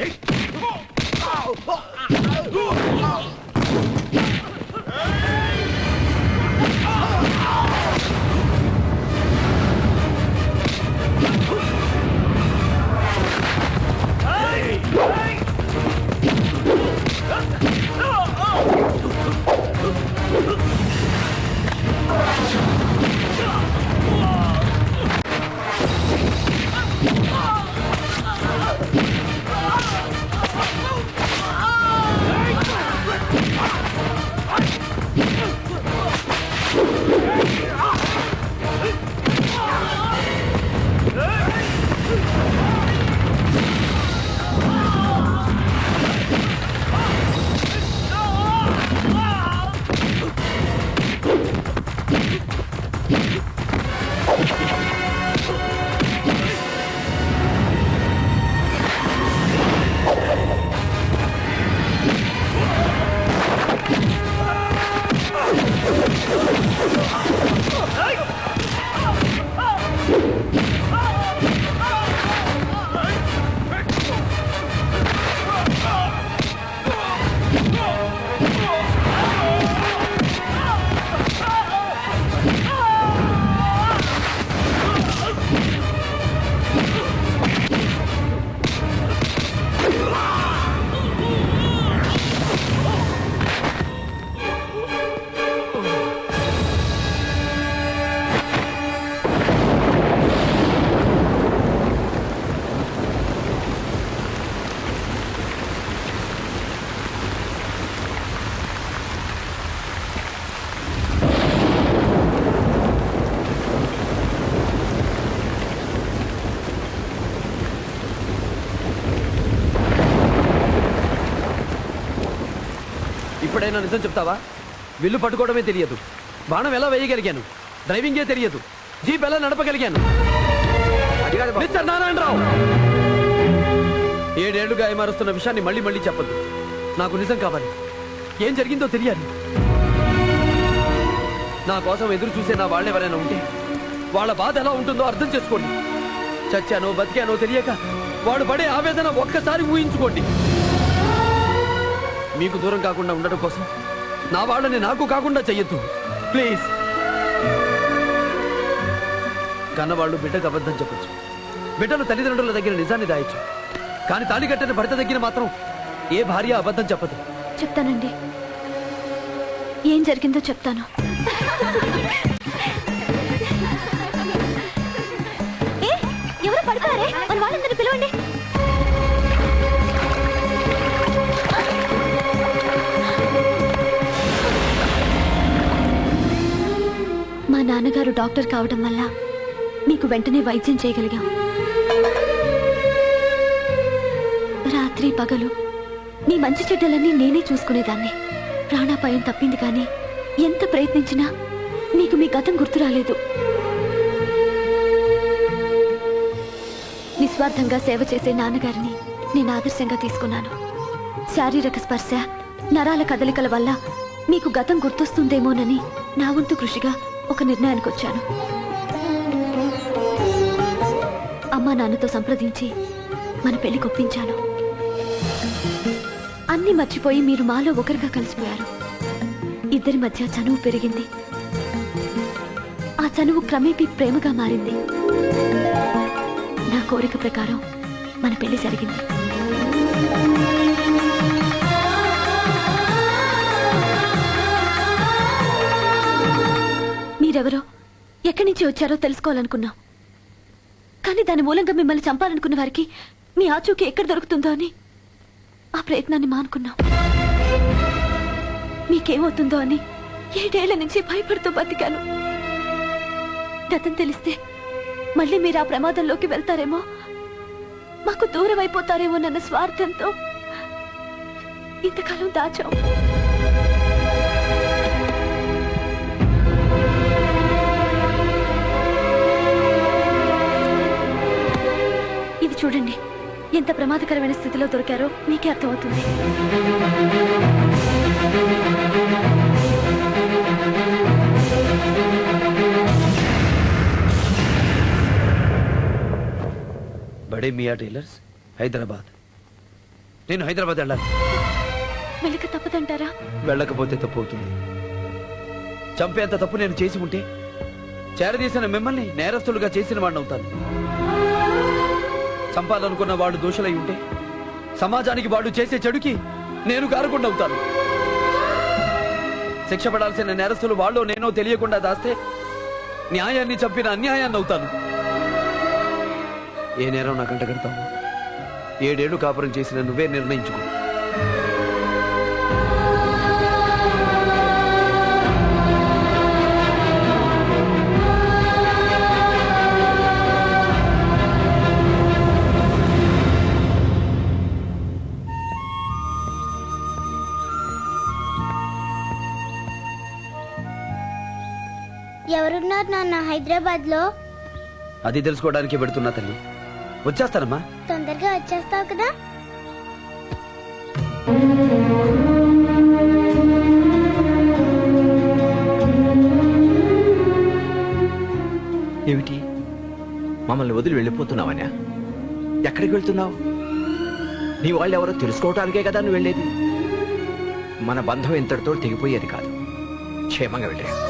Oh! ఇప్పుడైనా నిజం చెప్తావా? విల్లు పట్టుకోవడమే తెలియదు. బాణం ఎలా వేయగలిగాను? డ్రైవింగే తెలియదు. జీప్ ఎలా నడపగలిగాను? మిస్టర్ నారాయణరావు! ఏడేళ్ళుగా ఏమారుస్తున్న విషయాన్ని మళ్ళీ మళ్ళీ చెప్పదు నాకు నిజం కావాలి. ఏం జరిగిందో తెలియాలి. నా కోసం ఎదురు చూసే నా వాళ్ళెవరైనా ఉంటే వాళ్ళ బాధ ఎలా ఉంటుందో అర్థం చేసుకోండి. చచ్చానో బతికానో తెలియక వాడు పడే ఆవేదన ఒక్కసారి ఊహించుకోండి. మీకు దూరం కాకుండా ఉండటం కోసం నా వాళ్ళని నాకు కాకుండా చెయ్యొద్దు. ప్లీజ్ కన్నవాళ్ళు బిడ్డకు అబద్ధం చెప్పొచ్చు. బిడ్డలు తల్లిదండ్రుల దగ్గర నిజాన్ని దాయొచ్చు. కానీ తాళి కట్టిన భర్త దగ్గర మాత్రం ఏ భార్య అబద్ధం చెప్పదు. చెప్తానండి. ఏం జరిగిందో చెప్తాను. డాక్టర్ కావడం వల్ల మీకు వెంటనే వైద్యం చేయగలిగాం. రాత్రి పగలు మీ మంచి చెడ్డలన్నీ నేనే చూసుకునేదాన్ని. ప్రాణాపాయం తప్పింది కానీ ఎంత ప్రయత్నించినా మీకు మీ గతం గుర్తు రాలేదు. నిస్వార్థంగా సేవ చేసే నాన్నగారిని నేను ఆదర్శంగా తీసుకున్నాను. శారీరక స్పర్శ నరాల కదలికల వల్ల మీకు గతం గుర్తొస్తుందేమోనని నా వంతు కృషిగా ఒక నిర్ణయానికి వచ్చాను. అమ్మా నాన్నతో సంప్రదించి మన పెళ్ళి కొప్పించాను. అన్ని మర్చిపోయి మీరు మాలో ఒకరిగా కలిసిపోయారు. ఇద్దరి మధ్య చనువు పెరిగింది. ఆ చనువు క్రమేపీ ప్రేమగా మారింది. నా కోరిక ప్రకారం మన పెళ్ళి జరిగింది. మీరెవరో ఎక్కడి నుంచి వచ్చారో తెలుసుకోవాలనుకున్నాం. కానీ దాని మూలంగా మిమ్మల్ని చంపాలనుకున్న వారికి మీ ఆచూకీ ఎక్కడ దొరుకుతుందో అని ఆ ప్రయత్నాన్ని మానుకున్నాం. మీకేమవుతుందో అని ఏడేళ్ళ నుంచి భయపడుతూ బతికాను. గతం తెలిస్తే మళ్ళీ మీరు ఆ ప్రమాదంలోకి వెళ్తారేమో? మాకు దూరం అయిపోతారేమోనన్న స్వార్థంతో ఇంతకాలం దాచాం. చూడండి. ఎంత ప్రమాదకరమైన స్థితిలో దొరికారో మీకే అర్థమవుతుంది. బడే మియా టైలర్స్ హైదరాబాద్. నేను హైదరాబాద్ వెళ్ళాలి. వెళ్ళక తప్పదంటారా? వెళ్ళకపోతే తప్పు అవుతుంది చంపేంత తప్పు నేను చేసి ఉంటే చేరదీసిన మిమ్మల్ని నేరస్తులుగా చేసిన వాడిని అవుతాను. చంపాలనుకున్న వాడు దోషులై ఉంటే సమాజానికి వాడు చేసే చెడుకి నేను కారకుండా అవుతాను శిక్ష పడాల్సిన నేరస్తులు వాళ్ళు నేనో తెలియకుండా దాస్తే న్యాయాన్ని చంపిన అన్యాయాన్ని అవుతాను ఏ నేరం నాకంట కడతావు? ఏడేళ్ళు కాపురం చేసిన నువ్వే నిర్ణయించుకో. నాన్న హైదరాబాద్లో అది తెలుసుకోవడానికి పెడుతున్నా తల్లి. వచ్చేస్తానమ్మా. తొందరగా వచ్చేస్తావు కదా? ఏమిటి? మమ్మల్ని వదిలి వెళ్ళిపోతున్నావనా? ఎక్కడికి వెళ్తున్నావు? నీ వాళ్ళు ఎవరో తెలుసుకోవటానికే కదా నువ్వు వెళ్ళేది. మన బంధం ఇంతటితో తెగిపోయేది కాదు. క్షేమంగా వెళ్ళా.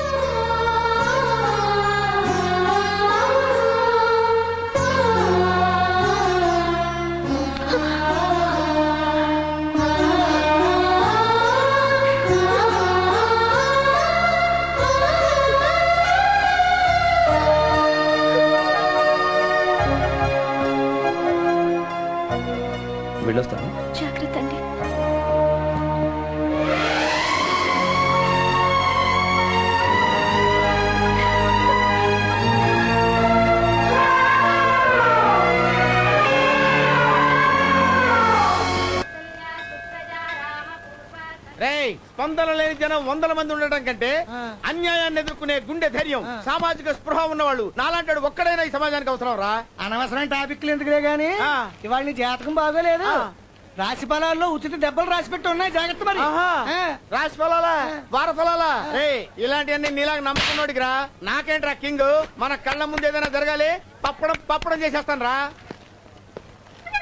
స్పందన లేని జనం వందల మంది ఉండటం కంటే అన్యాయాన్ని ఎదుర్కొనే గుండె ధైర్యం సామాజిక స్పృహ ఉన్నవాళ్ళు. నాలాంటి ఒక్కడైనా ఈ సమాజానికి అవసరం రా. అనవసరం టాపిక్లు ఎందుకులే గాని. ఇవాళ నీ జాతకం బాగోలేదు. రాశి ఫలాల్లో ఉచిత దెబ్బలు రాసి పెట్టి ఉన్నాయి జాగ్రత్త మరి. రాశి ఫలాలా? వార ఫలాలా? రే ఇలాంటివన్నీ నీలాగా నమ్ముకున్నోడికి రా. నాకేంట్రా కింగ్? మన కళ్ళ ముందు ఏదైనా జరగాలి? పప్పడం పప్పడం చేసేస్తాను రా.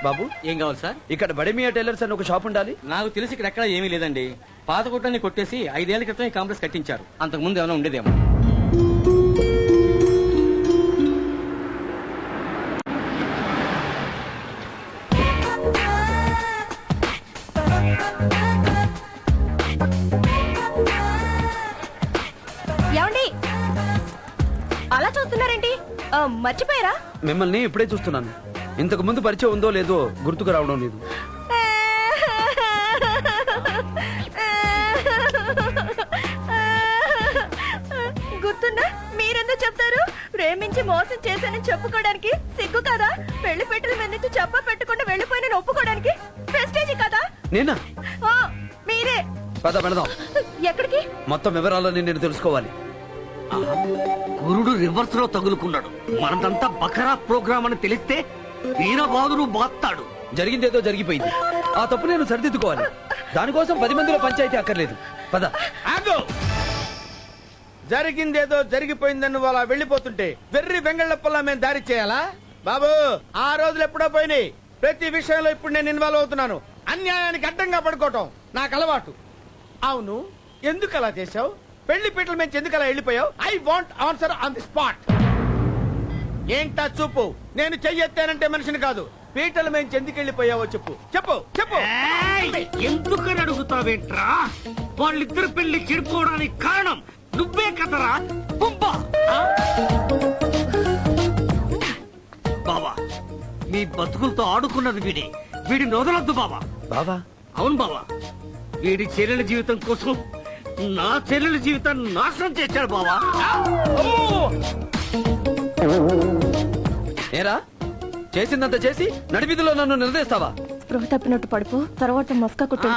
బాబు ఏం కావాలి సార్? ఇక్కడ బడిమియా టైలర్స్ అని ఒక షాప్ ఉండాలి. నాకు తెలిసి ఇక్కడ ఎక్కడ ఏమీ లేదండి. పాత కొట్టాన్ని కొట్టేసి ఐదేళ్ళ క్రితం ఈ కాంప్లెక్స్ కట్టించారు. అంతకు ముందు ఏమైనా ఉండేదేమో. ఏమండి? అలా చూస్తున్నారేంటి? ఆ, మర్చిపోయారా? మిమ్మల్ని ఇప్పుడే చూస్తున్నాను. ఇంతకు ముందు పరిచయం ఉందో లేదో గుర్తుకు రావడం లేదు. గుర్తుందా? మీరెందుకు చెప్తారు? ప్రేమించి మోసం చేశానని చెప్పుకోవడానికి సిగ్గు కదా? పెళ్ళి పెట్టిన మీద నుంచి చెప్ప పెట్టకుండా వెళ్ళిపోయిన ఒప్పుకోవడానికి ప్రెస్టేజ్ కదా? నేనా? ఆ, మీరే. పద పెడదాం ఎక్కడికి? మొత్తం వివరాలని నేను తెలుసుకోవాలి. గురుడు రివర్స్లో తగులుకున్నాడు. మనదంతా బకరా ప్రోగ్రామ్ అని తెలిస్తే వీరబాదుడు బాత్తాడు జరిగిందేదో జరిగిపోయింది. ఆ తప్పు నేను సరిదిద్దుకోవాలి. దానికోసం పది మందిలో పంచాయతీ అక్కర్లేదు. పద. ఆగు! జరిగిందేదో జరిగిపోయిందని వాళ్ళ వెళ్ళిపోతుంటే వెర్రి వెంగళ్ళప్పల్లా మేము దారి చేయాలా? బాబు ఆ రోజులు ఎప్పుడో పోయినాయి. ప్రతి విషయంలో ఇప్పుడు నేను ఇన్వాల్వ్ అవుతున్నాను. అన్యాయానికి అడ్డంగా పడుకోవటం నాకు అలవాటు. అవును ఎందుకు అలా చేశావు? పెళ్ళి పీటల మేము ఎందుకు అలా వెళ్ళిపోయావు? I want answer on the spot ఏంటా చూపు? నేను చెయ్యెత్తానంటే మనిషిని కాదు. పీటల నుంచి ఎందుకు వెళ్ళిపోయావో చెప్పు చెప్పు. చెప్పు ఎందుకని అడుగుతావేంట్రా? వాళ్ళిద్దరు పెళ్ళి చెడిపోవడానికి కారణం నువ్వే కదరా? బావా మీ బతుకులతో ఆడుకున్నది వీడే. వీడిని వదలొద్దు బావా. బావా? అవును బావా. వీడి చెల్లెల జీవితం కోసం నా చెల్లెల జీవితాన్ని నాశనం చేశాడు బావా. ఏరా? చేసిందంత చేసి నడివిధిలో నన్ను నిలదీస్తావా? స్పృహ తప్పినట్టు పడుకో తర్వాత మస్కా ఆ,